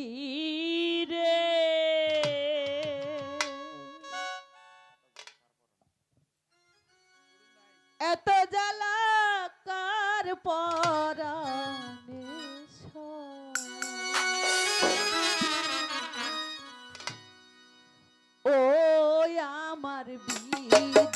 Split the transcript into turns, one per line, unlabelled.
ধীরে এত জ্বালা কার পরাণে ও আমার বীর